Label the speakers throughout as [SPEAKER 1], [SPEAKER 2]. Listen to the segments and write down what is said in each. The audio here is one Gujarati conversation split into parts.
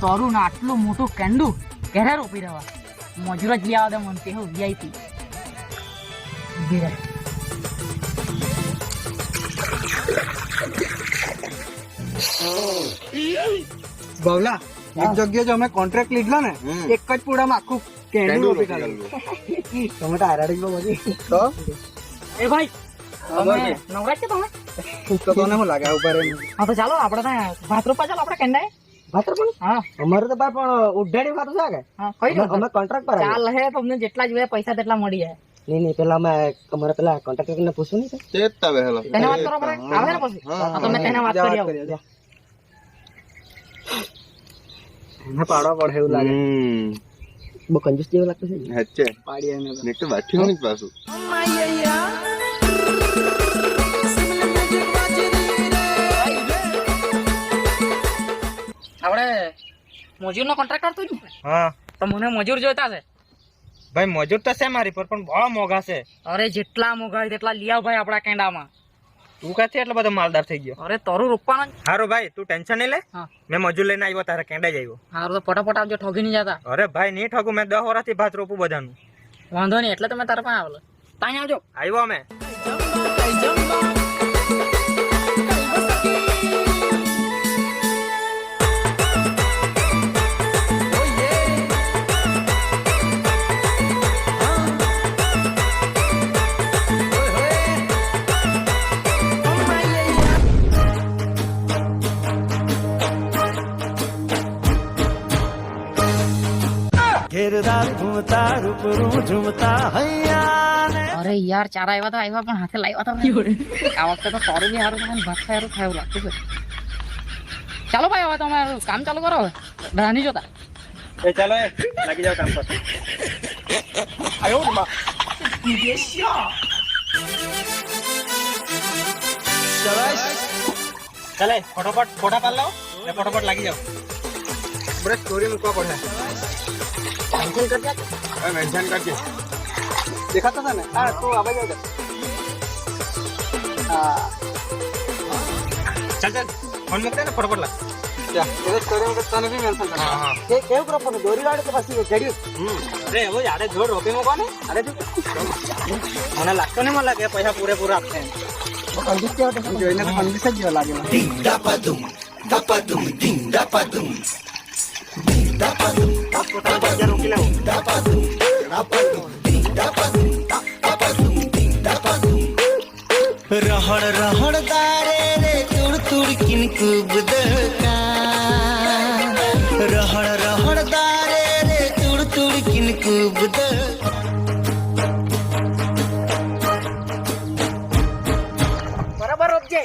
[SPEAKER 1] તારું ને આટલું મોટું કેન્ડું ઘેરે રોપી રહ્યા મજૂર જ લેવા આવે મને તે હું વીઆઈપી
[SPEAKER 2] બવલા એક જગ્યાએ જો અમે કોન્ટ્રાક્ટ લીધો ને એક જ પૂડામાં આખું કેન્ડું રોપી
[SPEAKER 3] રોપી
[SPEAKER 2] કાઢ્યું. તમે તો આરાડી ગયો બધી તો?
[SPEAKER 1] એ ભાઈ
[SPEAKER 2] હા,
[SPEAKER 1] તમે
[SPEAKER 2] બોલ.
[SPEAKER 1] નવરા તમે?
[SPEAKER 2] તો તને હું લાગે? રહીને.
[SPEAKER 1] હા તો ચાલો આપણે ભાત રોપવા ચાલો આપણે કેન્ડાએ
[SPEAKER 2] ભાતર પણ
[SPEAKER 1] હા.
[SPEAKER 2] અમારે તો ભાઈ પણ ઉડાડી વાતો છે કે?
[SPEAKER 1] હા. કઈ
[SPEAKER 2] અમે- અમે કોન્ટ્રાક્ટ પર
[SPEAKER 1] ચાલ હે તમને જેટલા જોઈએ પૈસા તેટલા મળી જાય.
[SPEAKER 2] નહીં નહીં પેલા અમે અમારે પેલા કોન્ટ્રાક્ટર ને પૂછવું નહીં
[SPEAKER 3] તે જ તવે હેલો.
[SPEAKER 1] તેને વાત કરો પડે આવે ને પછી?
[SPEAKER 3] હા,
[SPEAKER 1] હા તેને વાત કરી
[SPEAKER 2] વાત
[SPEAKER 1] આવું.
[SPEAKER 2] કરીએ, જા. એને પાડવા પડે એવું લાગે. બહુ કંજૂસ જેવું લાગતું છે ને.
[SPEAKER 3] હેચે
[SPEAKER 2] એને તો.
[SPEAKER 3] બાઠી હોની પાછું.
[SPEAKER 1] આપણે મજૂરનો કોન્ટ્રાક્ટર તું કરતો ને?
[SPEAKER 4] હા.
[SPEAKER 1] તો મને મજૂર જોઈતા છે
[SPEAKER 4] ભાઈ મજૂર તો છે મારી પર પણ બહુ મોંઘા છે.
[SPEAKER 1] અરે જેટલા મોઘાય તેટલા લઈ આવ ભાઈ આપણા કેન્ડામાં
[SPEAKER 4] તું કાથી એટલો બધો માલદાર થઈ ગયો?
[SPEAKER 1] અરે તારું રોપવાનો
[SPEAKER 4] હારો ભાઈ તું ટેન્શન નહીં લે. મેં મજૂર લઈને આવ્યો તારે કેંડા જ આવ્યો.
[SPEAKER 1] હારું તો ફટાફટ આવજો ઠગી નહીં જતા.
[SPEAKER 4] અરે ભાઈ નહીં ઠગું મેં દસ વર્ષથી ભાત રોપું બધાનું.
[SPEAKER 1] વાંધો નહીં એટલે તમે તારા પાસે આવેલો. ત્યાં આવજો.
[SPEAKER 4] આવ્યો અમે.
[SPEAKER 1] અરે યાર ચારા આવ્યા તો આવ્યા પણ હાથે લાવ્યા તો નહીં. આ વખતે તો સારું બી સારું થાય ને ભાત સારું થાય એવું લાગતું છે ચાલો ભાઈ હવે તમે કામ ચાલુ કરો હવે રાહ નહીં જોતા
[SPEAKER 4] એ ચાલો એ લાગી જાવ કામ પર ચાલે ફટોફટ ફોટા પાડ લાવો ને ફટોફટ લાગી જાવ
[SPEAKER 3] બરે સ્ટોરી મૂકવા પડે હવે મેન્શન કરજે
[SPEAKER 2] દેખાતો છે ને હા તું આવે જાવ હા
[SPEAKER 4] ચાલ ચાલ ફોન મૂકતે ને ફટોફટ લાગ
[SPEAKER 2] તને મેન્શન
[SPEAKER 4] મને લાગતો નહીં મને લાગે પૈસા પૂરેપૂરા આપશે
[SPEAKER 2] જોઈને કંજૂસ જ જેવો લાગે મને.
[SPEAKER 4] પોતાનું બજાર
[SPEAKER 5] रहड़ रहड़ दारे रे तुड़ तुड़ किन कुब दका रहड़ रहड़ दारे रे तुड़ तुड़ किन कुब
[SPEAKER 1] दका
[SPEAKER 4] बराबर उपजे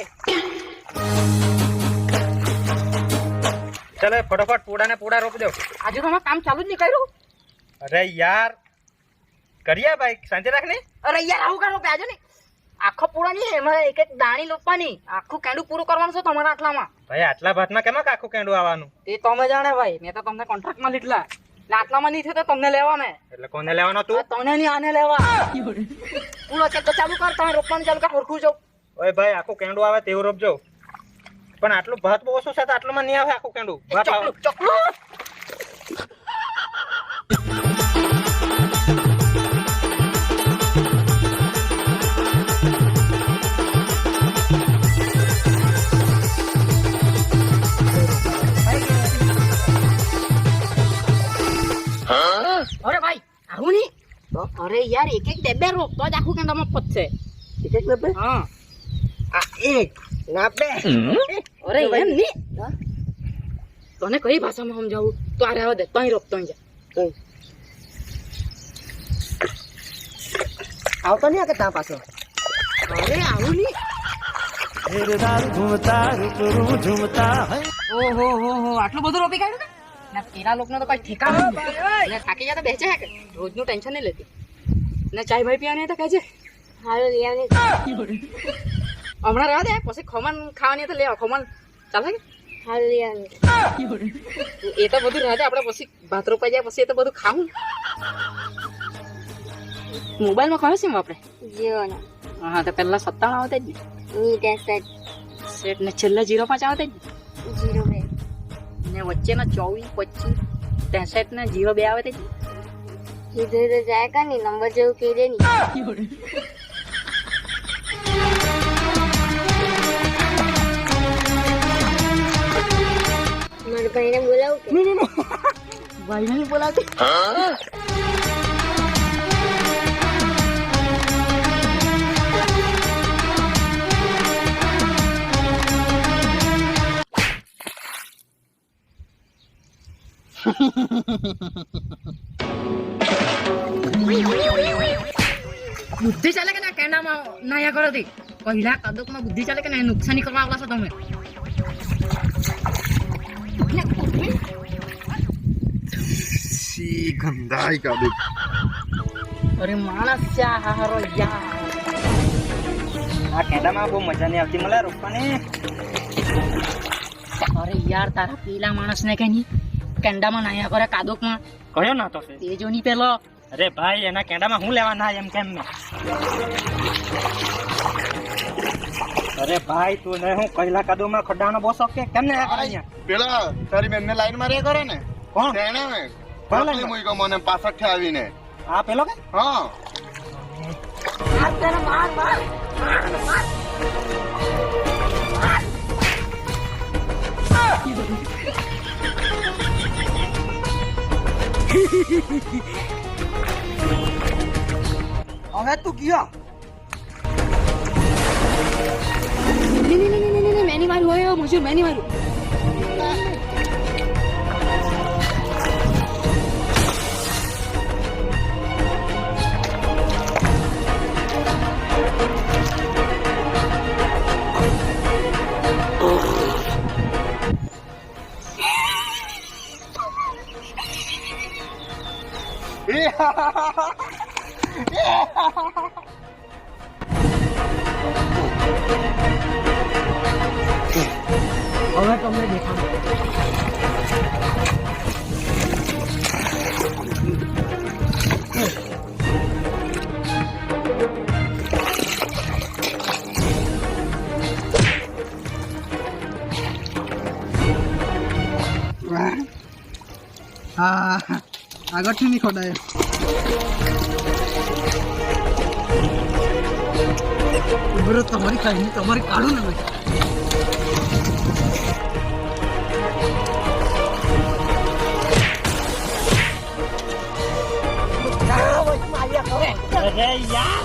[SPEAKER 4] चले फटाफट पूड़ा ने पूड़ा
[SPEAKER 1] रोप दो आज हमारा काम चालू नहीं करूँ
[SPEAKER 4] અરે યાર કરીએ ભાઈ શાંતિ રાખ ને
[SPEAKER 1] અરે યાર આવું કામ પ્યાજો ને આખો પૂરો નહીં એમાં એક એક દાણી લોપવાની આખું કેંડું પૂરું કરવાનું છે તમારા આટલામાં.
[SPEAKER 4] ભાઈ આટલા ભાતમાં કેમ આખું કેંડું આવવાનું?
[SPEAKER 1] એ તમે જાણે ભાઈ મેં તો તમને કોન્ટ્રાક્ટમાં લીધલા. આટલામાં નહીં થયું તો તમને લેવા મેં.
[SPEAKER 4] એટલે કોને લેવાનો તું?
[SPEAKER 1] તને નહીં આને લેવા. તો ચાલુ કર તમે રોપવાનું ચાલુ કર હરખું જાઉં.
[SPEAKER 4] ઓય ભાઈ આખું કેંડું આવે તેવું રોપજો. પણ આટલું ભાત બહુ ઓછું છે તો આટલુંમાં નહીં આવે આખું કેંડું. ભાત આવે.
[SPEAKER 1] ચકલું. અરે યાર એક એક ડબ્બે રોક તો જ આખું કેન્દ્રમાં પતશે.
[SPEAKER 2] એક એક ડબ્બે?
[SPEAKER 1] હા.
[SPEAKER 2] આ એક ના બે.
[SPEAKER 1] અરે એમ ની? તને કઈ ભાષામાં સમજાવું? તો આ રહેવા દે તઈ રોક તઈ જા.
[SPEAKER 2] આવતો નહીં આ કે પાછો?
[SPEAKER 1] અરે આવું નહીં.
[SPEAKER 5] ઘેરદાર ઘૂમતા રૂપ
[SPEAKER 1] ઓહો હો હો આટલું બધું રોપી કાઢ્યું ના પેલા લોકોને તો કઈ ઠેકાણું ને થાકી જતા બેસે હે કે રોજનું ટેન્શન નહીં લેતી. ને ચાય ભાઈ પીવાની તો કહેજે. હાલો લઈ હમણાં રહેવા દે પછી ખમણ ખાવાની તો લેવા ખમણ ચાલે કે? હાલો લઈ એ તો બધું રહે આપણે પછી ભાત રોપાઈ જાય પછી એ તો બધું ખાવું મોબાઈલમાં કયો સિમ વાપરે
[SPEAKER 6] જીઓનો
[SPEAKER 1] હા તો પહેલા સત્તાણું આવતા જ ને. સેટ ને છેલ્લા જીરો પાંચ આવતા જ
[SPEAKER 6] જીરો.
[SPEAKER 1] ને વચ્ચેના ચોવીસ પચીસ ત્રેસઠ ને જીરો બે આવે તે
[SPEAKER 6] સીધો તો જાય કા નહીં? નંબર જેવું કહી દે નહીં. મારા ભાઈને બોલાવું
[SPEAKER 1] ભાઈને બોલાવતી? બુદ્ધિ ચાલે કે ના? કેન્ડામાં નાયા કરો તે. પહેલા કદકમાં બુદ્ધિ ચાલે કે ના? નુકસાની કરવા આવલા છો તમે.
[SPEAKER 3] સી ગંધાઈ કાદુ
[SPEAKER 1] અરે માણસ ચા હારો યાર.
[SPEAKER 4] આ કેન્ડામાં બહુ મજા નહીં આવતી. મળે રોકવાની
[SPEAKER 1] અરે યાર તારા પેલા માણસને કઈ નહીં. કેન્ડામાં નાયા કરે કાદોકમાં
[SPEAKER 4] કયો ના તો છે?
[SPEAKER 1] તે જોની પેલો.
[SPEAKER 4] અરે ભાઈ એના કેન્ડામાં હું લેવા ના એમ કેમ મેં? અરે ભાઈ તું ને હું કૈલા કાદુમાં ખડાનો બહુ શોખ? કે કેમ ને આ અહીંયા?
[SPEAKER 3] પેલા તારી બેનને લાઈનમાં રે કરે ને?
[SPEAKER 4] કોણ?
[SPEAKER 3] તેને ને ભલે
[SPEAKER 4] મુઈ માં?
[SPEAKER 3] મને પાછળથી આવીને.
[SPEAKER 4] આ પેલો કે?
[SPEAKER 3] હા.
[SPEAKER 2] હવે તું ગયો
[SPEAKER 1] મેની મારું હોય મજૂર મેની મારું હવે
[SPEAKER 2] હા આગળથી નહીં ખોડાય. ઉભરો તમારી કાઢી તમારી કાઢું ને ભાઈ
[SPEAKER 4] અરે યાર.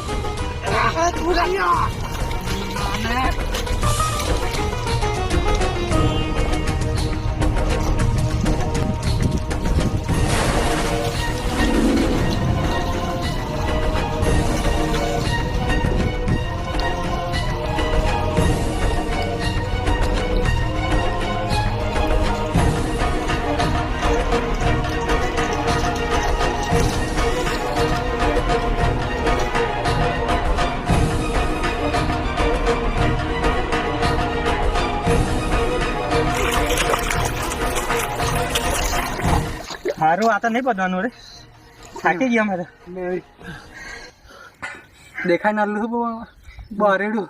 [SPEAKER 4] સારું આ તો નહીં બધવાનું રે. થાકી ગયા મારે
[SPEAKER 2] દેખાય ના લું બહુ બરેડું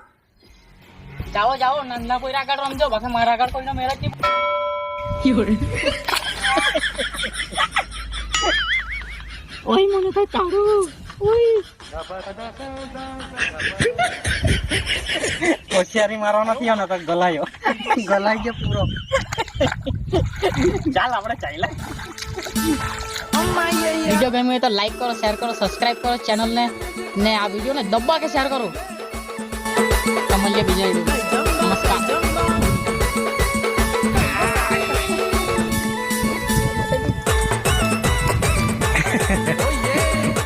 [SPEAKER 1] જાઓ જાઓ નંદના કોઈ આગળ રમજો. બાકી મારા આગળ કોઈનો જ નહીં. ઓય મને તો તારું ઓય
[SPEAKER 4] હોશિયારી મારવાનો નથી ને તો ગલાયો.
[SPEAKER 2] ગલાઈ ગયો પૂરો.
[SPEAKER 4] ચાલ આપણે ચાલ્યા.
[SPEAKER 1] વીડિયો ગમ્યો હોય તો લાઈક કરો શેર કરો સબસ્ક્રાઇબ કરો ચેનલને ને આ વિડીયોને દબ્બા કે શેર કરો. તમને બીજા નમસ્કાર.